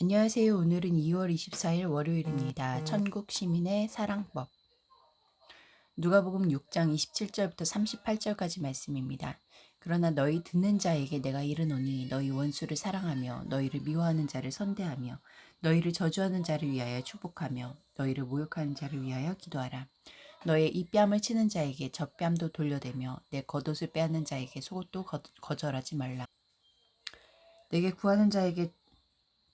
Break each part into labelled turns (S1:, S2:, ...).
S1: 안녕하세요. 오늘은 2월 24일 월요일입니다. 천국 시민의 사랑법. 누가복음 6장 27절부터 38절까지 말씀입니다. 그러나 너희 듣는 자에게 내가 이르노니 너희 원수를 사랑하며 너희를 미워하는 자를 선대하며 너희를 저주하는 자를 위하여 축복하며 너희를 모욕하는 자를 위하여 기도하라. 너의 이 뺨을 치는 자에게 저 뺨도 돌려대며 내 겉옷을 빼앗는 자에게 속옷도 거, 거절하지 말라. 내게 구하는 자에게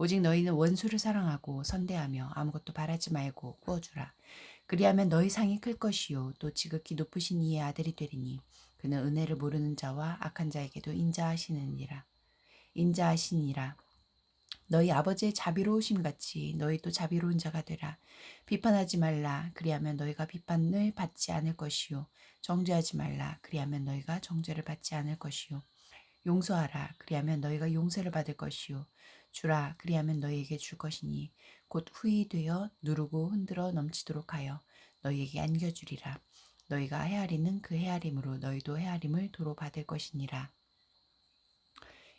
S1: 오직 너희는 원수를 사랑하고 선대하며 아무것도 바라지 말고 꾸어주라. 그리하면 너희 상이 클 것이요 또 지극히 높으신 이의 아들이 되리니 그는 은혜를 모르는 자와 악한 자에게도 인자하시느니라. 인자하시니라. 너희 아버지의 자비로우심 같이 너희도 자비로운 자가 되라. 비판하지 말라. 그리하면 너희가 비판을 받지 않을 것이요. 정죄하지 말라. 그리하면 너희가 정죄를 받지 않을 것이요. 용서하라. 그리하면 너희가 용서를 받을 것이요. 주라. 그리하면 너희에게 줄 것이니 곧 후이 되어 누르고 흔들어 넘치도록 하여 너희에게 안겨주리라. 너희가 헤아리는 그 헤아림으로 너희도 헤아림을 도로 받을 것이니라.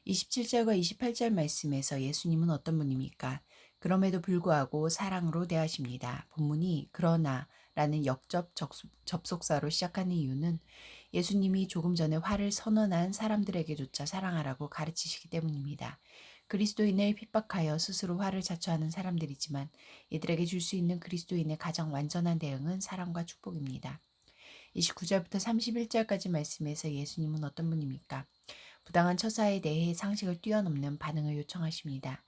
S1: 27절과 28절 말씀에서 예수님은 어떤 분입니까? 그럼에도 불구하고 사랑으로 대하십니다. 본문이 그러나 라는 역접 접속사로 시작하는 이유는 예수님이 조금 전에 화를 선언한 사람들에게조차 사랑하라고 가르치시기 때문입니다. 그리스도인을 핍박하여 스스로 화를 자초하는 사람들이지만 이들에게 줄 수 있는 그리스도인의 가장 완전한 대응은 사랑과 축복입니다. 29절부터 31절까지 말씀에서 예수님은 어떤 분입니까? 부당한 처사에 대해 상식을 뛰어넘는 반응을 요청하십니다.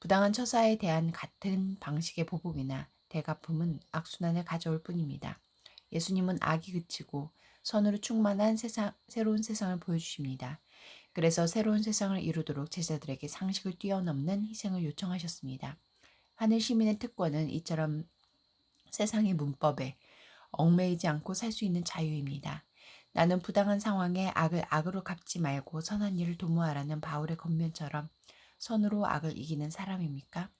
S1: 부당한 처사에 대한 같은 방식의 보복이나 대가품은 악순환을 가져올 뿐입니다. 예수님은 악이 그치고 선으로 충만한 세상, 새로운 세상을 보여주십니다. 그래서 새로운 세상을 이루도록 제자들에게 상식을 뛰어넘는 희생을 요청하셨습니다. 하늘 시민의 특권은 이처럼 세상의 문법에 얽매이지 않고 살 수 있는 자유입니다. 나는 부당한 상황에 악을 악으로 갚지 말고 선한 일을 도모하라는 바울의 권면처럼 선으로 악을 이기는 사람입니까?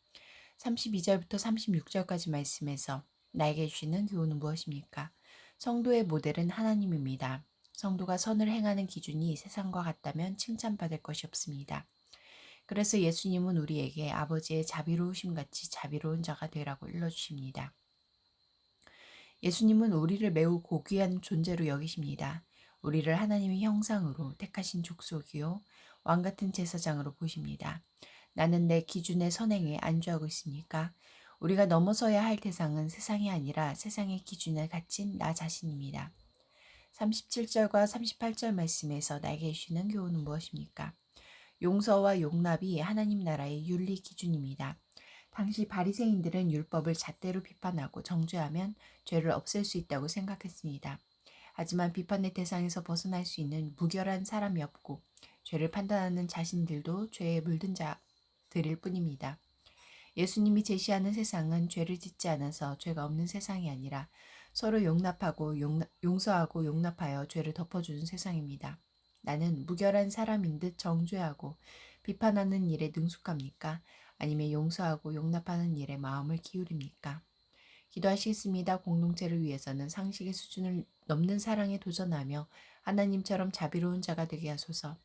S1: 32절부터 36절까지 말씀에서 나에게 주시는 교훈은 무엇입니까? 성도의 모델은 하나님입니다. 성도가 선을 행하는 기준이 세상과 같다면 칭찬받을 것이 없습니다. 그래서 예수님은 우리에게 아버지의 자비로우심 같이 자비로운 자가 되라고 일러주십니다. 예수님은 우리를 매우 고귀한 존재로 여기십니다. 우리를 하나님의 형상으로 택하신 족속이요 왕 같은 제사장으로 보십니다. 나는 내 기준의 선행에 안주하고 있으니까 우리가 넘어서야 할 대상은 세상이 아니라 세상의 기준에 갇힌 나 자신입니다. 37절과 38절 말씀에서 나에게 주시는 교훈은 무엇입니까? 용서와 용납이 하나님 나라의 윤리 기준입니다. 당시 바리새인들은 율법을 잣대로 비판하고 정죄하면 죄를 없앨 수 있다고 생각했습니다. 하지만 비판의 대상에서 벗어날 수 있는 무결한 사람이 없고 죄를 판단하는 자신들도 죄에 물든 자들일 뿐입니다. 예수님이 제시하는 세상은 죄를 짓지 않아서 죄가 없는 세상이 아니라 서로 용납하고 용납, 용서하고 용납하여 죄를 덮어주는 세상입니다. 나는 무결한 사람인 듯 정죄하고 비판하는 일에 능숙합니까? 아니면 용서하고 용납하는 일에 마음을 기울입니까? 기도하시겠습니다. 공동체를 위해서는 상식의 수준을 넘는 사랑에 도전하며 하나님처럼 자비로운 자가 되게 하소서.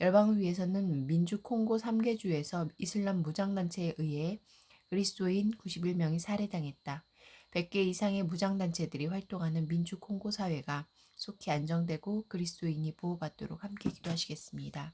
S1: 열방을 위해서는 민주 콩고 3개주에서 이슬람 무장단체에 의해 그리스도인 91명이 살해당했다. 100개 이상의 무장단체들이 활동하는 민주 콩고 사회가 속히 안정되고 그리스도인이 보호받도록 함께 기도하시겠습니다.